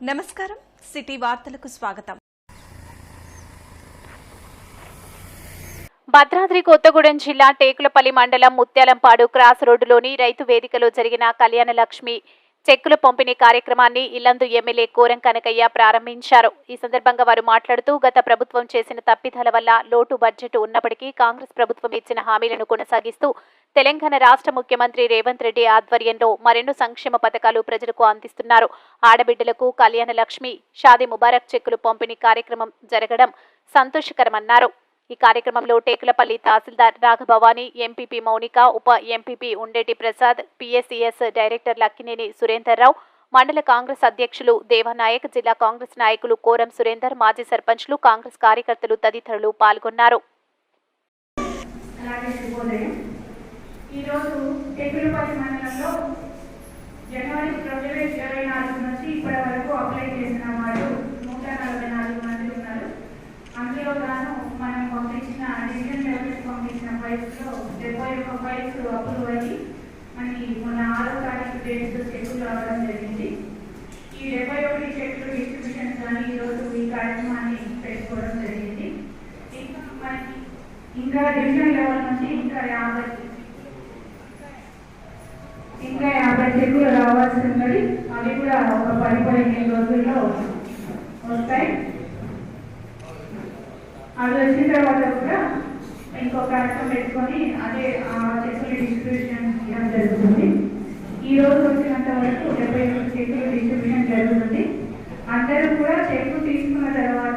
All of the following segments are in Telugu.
నమస్కారం. సిటీ వార్తలకు స్వాగతం. భద్రాద్రి కొత్తగూడెం జిల్లా టేకులపల్లి మండలం ముత్యాలంపాడు క్రాస్ రోడ్డులోని రైతు వేదికలో జరిగిన కళ్యాణ లక్ష్మి చెక్కుల పంపిణీ కార్యక్రమాన్ని ఇల్లందు ఎమ్మెల్యే కోరం కనకయ్య ప్రారంభించారు. ఈ సందర్భంగా వారు మాట్లాడుతూ గత ప్రభుత్వం చేసిన తప్పిదాల వల్ల లోటు బడ్జెట్ ఉన్నప్పటికీ కాంగ్రెస్ ప్రభుత్వం ఇచ్చిన హామీలను కొనసాగిస్తూ తెలంగాణ రాష్ట్ర ముఖ్యమంత్రి రేవంత్ రెడ్డి ఆధ్వర్యంలో మరెన్నో సంక్షేమ పథకాలు ప్రజలకు అందిస్తున్నారు. ఆడబిడ్డలకు కళ్యాణ లక్ష్మి షాది ముబారక్ చెక్కులు పంపిణీ కార్యక్రమం జరగడం సంతోషకరమన్నారు. ఈ కార్యక్రమంలో టేకులపల్లి తహసీల్దార్ రాఘభవాని ఎంపీపీ మౌనిక ఉప MPP Undeti Prasad PSCS director Lakkineni Surender Rao మండల కాంగ్రెస్ అధ్యక్షులు దేవనాయక్ జిల్లా కాంగ్రెస్ నాయకులు కోరం సురేందర్ మాజీ సర్పంచ్లు కాంగ్రెస్ కార్యకర్తలు తదితరులు పాల్గొన్నారు. ఈరోజు మండలంలో జనవరి రెండు వేల ఇరవై నాలుగు నుంచి ఇప్పటి వరకు అప్లై చేసిన ఫైల్స్లో డెబ్బై ఒక్క ఫైల్స్ అప్రూవ్ అయ్యి మనకి మొన్న ఆరో తారీఖు డేట్ చెక్కులు రావడం జరిగింది. ఈ డెబ్బై ఒకటి చెక్కులు డిస్ట్రిబ్యూషన్ కానీ ఈరోజు ఈ కార్యక్రమాన్ని పెట్టుకోవడం జరిగింది. ఇంకా మనకి ఇంకా డివిజన్ లెవెల్ నుంచి ఇంకా యాభై ఇంకా యాభై చెక్కులు రావాల్సి ఉన్నది. అవి కూడా ఒక పది పదిహేను రోజుల్లో వస్తాయి. అవి వచ్చిన తర్వాత కూడా ఇంకో కార్యక్రమం పెట్టుకొని అదే ఆ చెక్కులు డిస్ట్రిబ్యూషన్ చేయడం జరుగుతుంది. ఈ రోజు వచ్చినంత వరకు డెబ్బై ఒకటి చెక్కులు డిస్ట్రిబ్యూషన్ జరుగుతుంది. అందరూ కూడా చెక్కు తీసుకున్న తర్వాత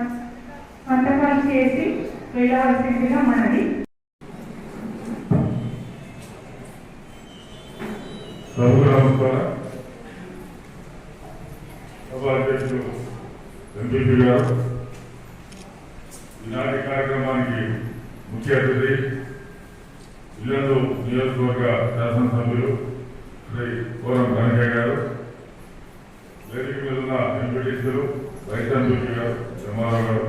సంతకాలు చేసి వెళ్ళవలసిందిగా మనది సభ ఎంపీపీ గారు ఈనాటి కార్యక్రమానికి ముఖ్య అతిథి ఇల్లందు నియోజకవర్గ శాసనసభ్యులు శ్రీ కోరం కనకయ్య గారు వేదిక మీద ఉన్న ఎంపీటీసీలు రైతు ఎంపీపీ గారు జమారావు గారు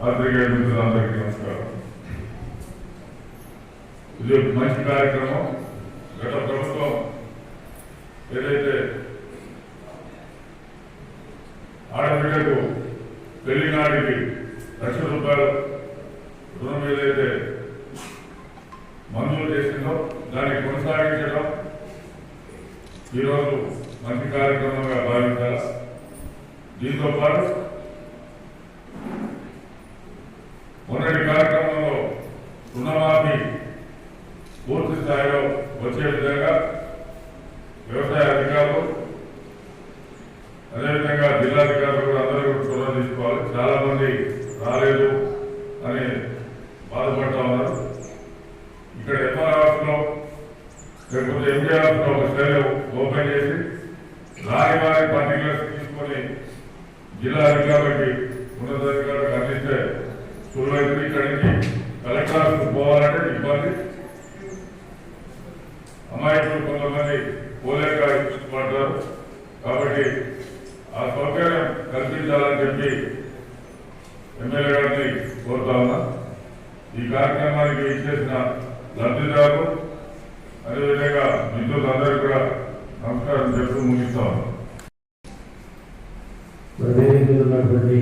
పాత్రికేయ మిత్రులందరికీ నమస్కారం. ఇది ఒక మంచి కార్యక్రమం. గత ప్రభుత్వం ఏదైతే ఆడబిడ్డకు పెళ్ళి నాటికి లక్ష ఈరోజు మంచి కార్యక్రమంగా భావించాలి? దీంతో పాటు మొన్నటి కార్యక్రమంలో రుణమాఫీ పూర్తి స్థాయిలో వచ్చే విధంగా వ్యవసాయ అధికారులు అదేవిధంగా జిల్లాధికారులు కూడా అందరూ కూడా చొరవ తీసుకోవాలి. చాలా జిల్లా అధికారులకి ఉన్నతాధికారులకు అందిస్తే సులువైతే ఇక్కడి నుంచి కలెక్టర్ పోవాలంటే ఇబ్బంది. అమాయకులు కొంతమంది పోలేక పడతారు కాబట్టి ఆ సౌకర్యం కల్పించాలని చెప్పి ఎమ్మెల్యే గారిని కోరుతా ఉన్నా. ఈ కార్యక్రమానికి ఇచ్చేసిన లబ్ధిదారులు అదేవిధంగా మిత్రులందరూ కూడా నమస్కారం చెప్తూ ముగిస్తా ఉన్నాం. మరి వేదిక ఉన్నటువంటి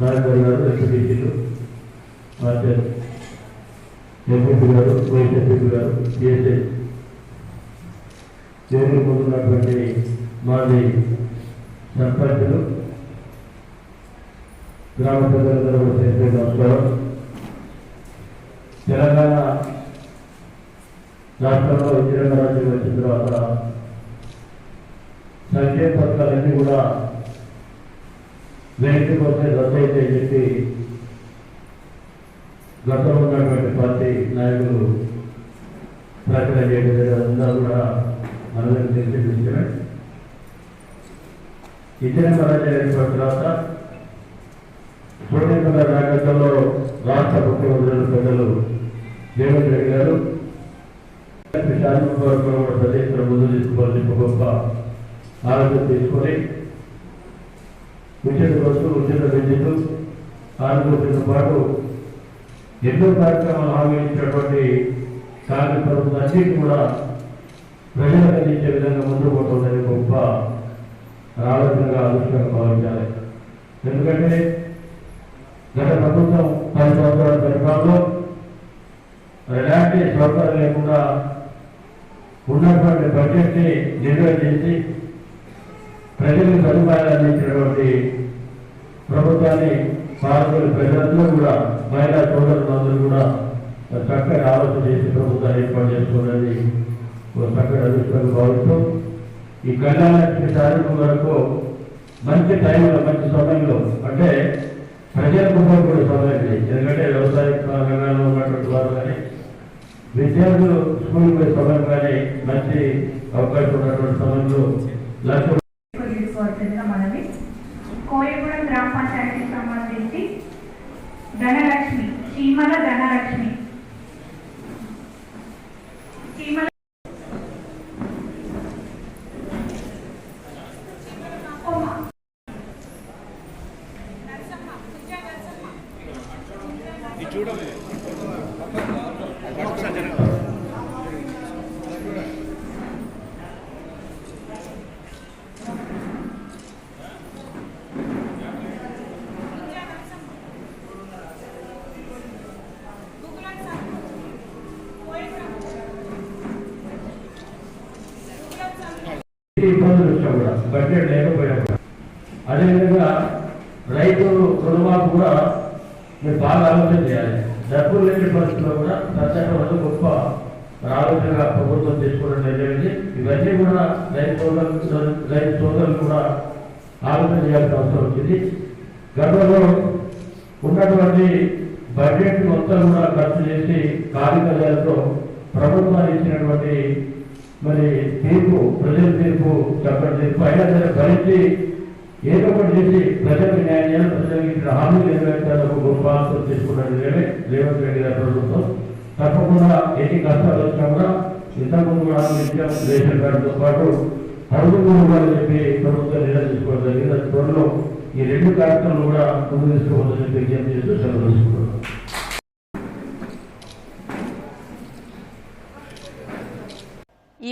నాయకులు గారు ఎంపీటీసీలు మాస్టర్ ఎంపీపీ గారు వైస్ ఎంపీపీ గారు సిఎస్ఐ వేదిక పొందున్నటువంటి మాది సర్పంచులు గ్రామ ప్రజలందరూ చేసే నమస్కారం. తెలంగాణ రాష్ట్రంలో విజయనగరం వచ్చిన తర్వాత సంక్షేమ పథకాలన్నీ కూడా వెనక్కి వస్తే రద్దు అయితే చెప్పి గతంలో ఉన్నటువంటి పార్టీ నాయకులు ప్రకటన చేయడం అంతా కూడా మనందరికీ తెలిసిన విషయమే ఇచ్చిన పరాజయం తర్వాత సూర్యకుల నాయకత్వంలో రాష్ట్ర ముఖ్యమంత్రులు పెద్దలు రేవంత్ రెడ్డి గారు శాసనసభలో ప్రదేశంలో ముందు తీసుకోవాల్సిన గొప్ప ఆలోచన చేసుకొని ఉచిత బస్సు ఉచిత విద్యుత్ ఆరోగ్యంతో పాటు ఎన్నో కార్యక్రమాలు హామీ ఇచ్చినటువంటి కాంగ్రెస్ ప్రభుత్వం అన్నింటి కూడా ప్రజలకు అందించే విధంగా ముందు పోతుందని గొప్ప ఆలోచనగా ఆలోచనగా భావించాలి. ఎందుకంటే గత ప్రభుత్వం పది సంవత్సరాల పరిపాలనలో ఎలాంటి సౌకర్యం లేకుండా ఉన్నటువంటి బడ్జెట్ని నిల్వ చేసి ప్రజలకు సదుపాయాలు అందించినటువంటి ప్రభుత్వాన్ని భారతీయ ప్రజలందరూ కూడా మహిళా సోదరులందరూ కూడా చక్కగా ఆలోచన చేసి ప్రభుత్వాన్ని ఏర్పాటు చేసుకోవాలని ఒక చక్కటి అదృష్టంగా భావిస్తూ ఈ కళ్యాణ కార్యక్రమం వరకు మంచి టైంలో మంచి సమయంలో అంటే ప్రజలకు ఉపయోగపడే సమయం ఎందుకంటే వ్యవసాయ రంగంలో ఉన్నటువంటి వారు కానీ విద్యార్థులు స్కూల్ పోయే సమయం కానీ మంచి అవకాశం ఉన్నటువంటి సమయంలో లక్ష ధనలక్ష్మి చీమల ధనలక్ష్మి. చీమల ఓమా. ఈ ఇబ్బందులు వచ్చినా కూడా బడ్జెట్ లేకపోయినప్పుడు. అదేవిధంగా రైతు రుణమాఫీ కూడా మీరు బాగా ఆలోచన చేయాలి. డబ్బులు లేని పరిస్థితుల్లో కూడా ప్రత్యేక వరకు గొప్ప ఆలోచనగా ప్రభుత్వం తీసుకోవడం జరిగింది. ఇవన్నీ కూడా రైతు సోదరులు రైతు సోదరులు కూడా ఆలోచన చేయాల్సిన అవసరం వచ్చింది. గతంలో ఉన్నటువంటి బడ్జెట్ మొత్తం కూడా ఖర్చు చేసి కార్యకర్తలతో ప్రభుత్వాలు ఇచ్చినటువంటి మరి తీర్పు ప్రజల తీర్పు చక్కటి తీర్పు అయినా సరే భరించి ఏదో ఒకటి చేసి ప్రజలకు న్యాయం చేయాలి ప్రజలకు ఇచ్చిన హామీ నెరవేర్చాలని ఒక గొప్ప ఆలోచన తీసుకున్నది వేరే రేవంత్ రెడ్డి గారి ప్రభుత్వం తప్పకుండా ఎన్ని కష్టాలు వచ్చినా కూడా ఇంతకుముందు కూడా నిత్యం రేషన్ కార్డుతో పాటు అడుగు ఇవ్వాలని చెప్పి ప్రభుత్వం నిర్ణయం తీసుకోవడం జరిగింది. త్వరలో ఈ రెండు కార్యక్రమాలు కూడా ముందు తీసుకోవాలని చెప్పి విజ్ఞప్తి చేస్తూ సెలవు